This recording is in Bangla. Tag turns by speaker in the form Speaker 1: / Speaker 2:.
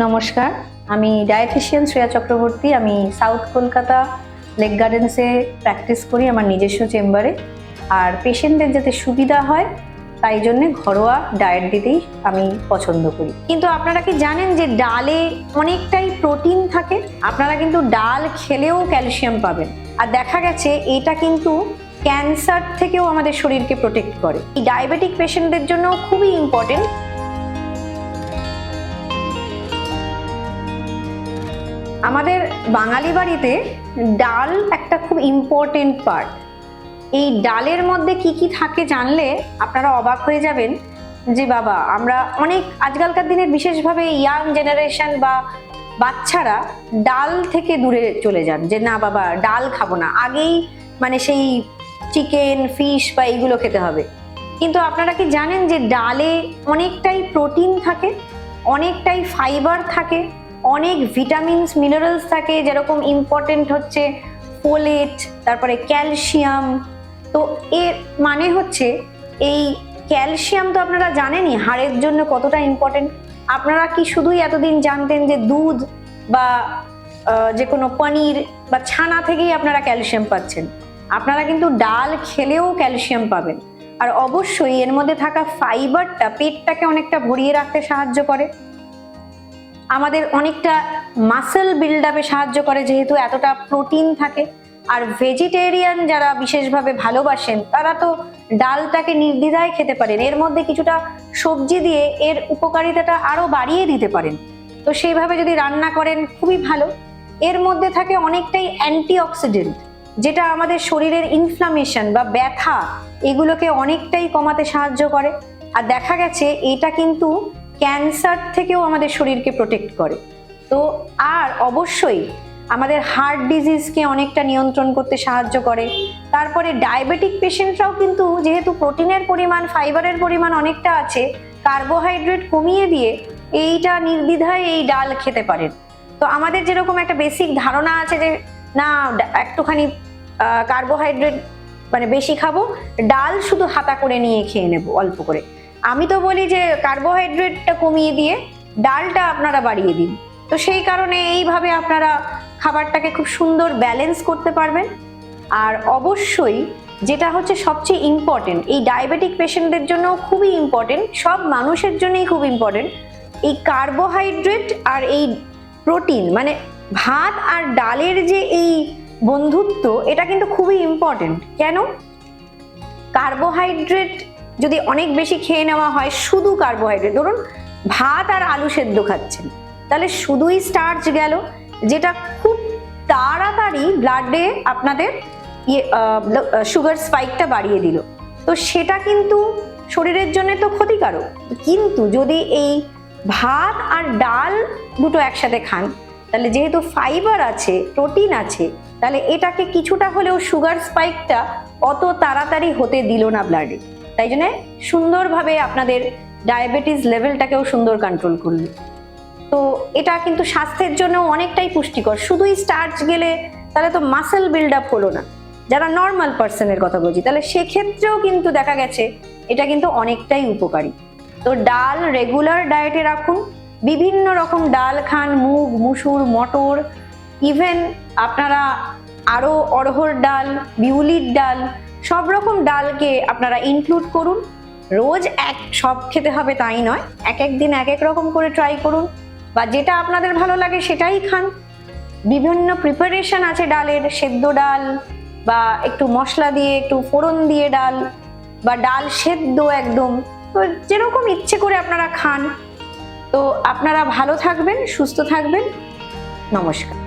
Speaker 1: নমস্কার, আমি ডায়েটিশিয়ান শ্রেয়া চক্রবর্তী, আমি সাউথ কলকাতা লেক গার্ডেন্সে প্র্যাকটিস করি আমার নিজস্ব চেম্বারে। আর পেশেন্টদের যাতে সুবিধা হয়, তাই জন্যে ঘরোয়া ডায়েট দিতেই আমি পছন্দ করি। কিন্তু আপনারা কি জানেন যে ডালে অনেকটাই প্রোটিন থাকে? আপনারা কিন্তু ডাল খেলেও ক্যালসিয়াম পাবেন। আর দেখা গেছে, এটা কিন্তু ক্যান্সার থেকেও আমাদের শরীরকে প্রোটেক্ট করে। এই ডায়াবেটিক পেশেন্টদের জন্য খুবই ইম্পর্টেন্ট আমাদের বাঙালি বাড়িতে ডাল একটা খুব ইম্পর্টেন্ট পার্ট এই ডালের মধ্যে কি কি থাকে জানলে আপনারা অবাক হয়ে যাবেন যে বাবা, আমরা অনেক আজকালকার দিনে বিশেষভাবে ইয়াং জেনারেশন বা বাচ্চারা ডাল থেকে দূরে চলে যান যে না বাবা, ডাল খাব না। আগেই মানে সেই চিকেন ফিশ বা এইগুলো খেতে হবে। কিন্তু আপনারা কি জানেন যে ডালে অনেকটাই প্রোটিন থাকে, অনেকটাই ফাইবার থাকে অনেক ভিটামিনস মিনারেলস থাকে, যেরকম ইম্পর্টেন্ট হচ্ছে ফোলেট তারপরে ক্যালসিয়াম তো এর মানে হচ্ছে এই ক্যালসিয়াম তো আপনারা জানেনই, হাড়ের জন্য কতটা ইম্পর্টেন্ট আপনারা কি শুধুই এতদিন জানতেন যে দুধ বা যে কোনো পনির বা ছানা থেকেই আপনারা ক্যালসিয়াম পাচ্ছেন? আপনারা কিন্তু ডাল খেলেও ক্যালসিয়াম পাবেন। আর অবশ্যই এর মধ্যে থাকা ফাইবারটা পেটটাকে অনেকটা ভরিয়ে রাখতে সাহায্য করে। আমাদের অনেকটা মাসেল বিল্ড আপে সাহায্য করে, যেহেতু এতটা প্রোটিন থাকে। আর ভেজিটেরিয়ান যারা বিশেষভাবে ভালোবাসেন, তারা তো ডালটাকে নির্দ্বিধায় খেতে পারেন। এর মধ্যে কিছুটা সবজি দিয়ে এর উপকারিতাটা আরও বাড়িয়ে দিতে পারেন। তো সেইভাবে যদি রান্না করেন, খুবই ভালো। এর মধ্যে থাকে অনেকটাই অ্যান্টিঅক্সিডেন্ট যেটা আমাদের শরীরের ইনফ্লামেশন বা ব্যথা, এগুলোকে অনেকটাই কমাতে সাহায্য করে। আর দেখা গেছে, এটা কিন্তু ক্যান্সার থেকেও আমাদের শরীরকে প্রোটেক্ট করে। তো আর অবশ্যই আমাদের হার্ট ডিজিজকে অনেকটা নিয়ন্ত্রণ করতে সাহায্য করে। তারপরে ডায়াবেটিক পেশেন্টরাও কিন্তু যেহেতু প্রোটিনের পরিমাণ ফাইবারের পরিমাণ অনেকটা আছে কার্বোহাইড্রেট কমিয়ে দিয়ে এইটা নির্দ্বিধায় এই ডাল খেতে পারেন। তো আমাদের যেরকম একটা বেসিক ধারণা আছে যে, না, একটুখানি কার্বোহাইড্রেট মানে বেশি খাব, ডাল শুধু হাতা করে নিয়ে খেয়ে নেব, অল্প করে। আমি তো বলি যে কার্বোহাইড্রেটটা কমিয়ে দিয়ে ডালটা আপনারা বাড়িয়ে দিন। তো সেই কারণে এইভাবে আপনারা খাবারটাকে খুব সুন্দর ব্যালেন্স করতে পারবেন। আর অবশ্যই যেটা হচ্ছে সবচেয়ে ইম্পর্টেন্ট এই ডায়াবেটিক পেশেন্টদের জন্য খুবই ইম্পর্টেন্ট সব মানুষের জন্যই খুব ইম্পর্টেন্ট এই কার্বোহাইড্রেট আর এই প্রোটিন মানে ভাত আর ডালের যে এই বন্ধুত্ব, এটা কিন্তু খুবই ইম্পর্টেন্ট কেন? কার্বোহাইড্রেট যদি অনেক বেশি খেয়ে নেওয়া হয় শুধু কার্বোহাইড্রেট ধরুন ভাত আর আলু সেদ্ধ খাচ্ছেন, তাহলে শুধুই স্টার্চ গেল, যেটা খুব তাড়াতাড়ি ব্লাডে আপনাদের ইয়ে সুগার স্পাইকটা বাড়িয়ে দিল। তো সেটা কিন্তু শরীরের জন্য তো ক্ষতিকারক। কিন্তু যদি এই ভাত আর ডাল দুটো একসাথে খান, তাহলে যেহেতু ফাইবার আছে প্রোটিন আছে, তাহলে এটাকে কিছুটা হলেও সুগার স্পাইকটা অত তাড়াতাড়ি হতে দিল না ব্লাডে তাই জন্য সুন্দরভাবে আপনাদের ডায়াবেটিস লেভেলটাকেও সুন্দর কন্ট্রোল করল তো এটা কিন্তু স্বাস্থ্যের জন্য অনেকটাই পুষ্টিকর। শুধুই স্টার্চ গেলে তাহলে তো মাসেল বিল্ড আপ হলো না। যারা নর্মাল পার্সনের কথা বলছি, তাহলে সেক্ষেত্রেও কিন্তু দেখা গেছে এটা কিন্তু অনেকটাই উপকারী। তো ডাল রেগুলার ডায়েটে রাখুন। বিভিন্ন রকম ডাল খান, মুগ, মুসুর, মটর ইভেন আপনারা আরও অড়হর ডাল, বিউলির ডাল সব রকম ডালকে আপনারা ইনক্লুড করুন। রোজ এক, সব খেতে হবে তাই নয়। এক এক দিন এক এক রকম করে ট্রাই করুন। বা যেটা আপনাদের ভালো লাগে সেটাই খান। বিভিন্ন প্রিপারেশন আছে ডালের, সেদ্ধ ডাল বা একটু মশলা দিয়ে, একটু ফোড়ন দিয়ে ডাল বা ডাল সেদ্ধ একদম। তো যেরকম ইচ্ছে করে আপনারা খান। তো আপনারা ভালো থাকবেন, সুস্থ থাকবেন। নমস্কার।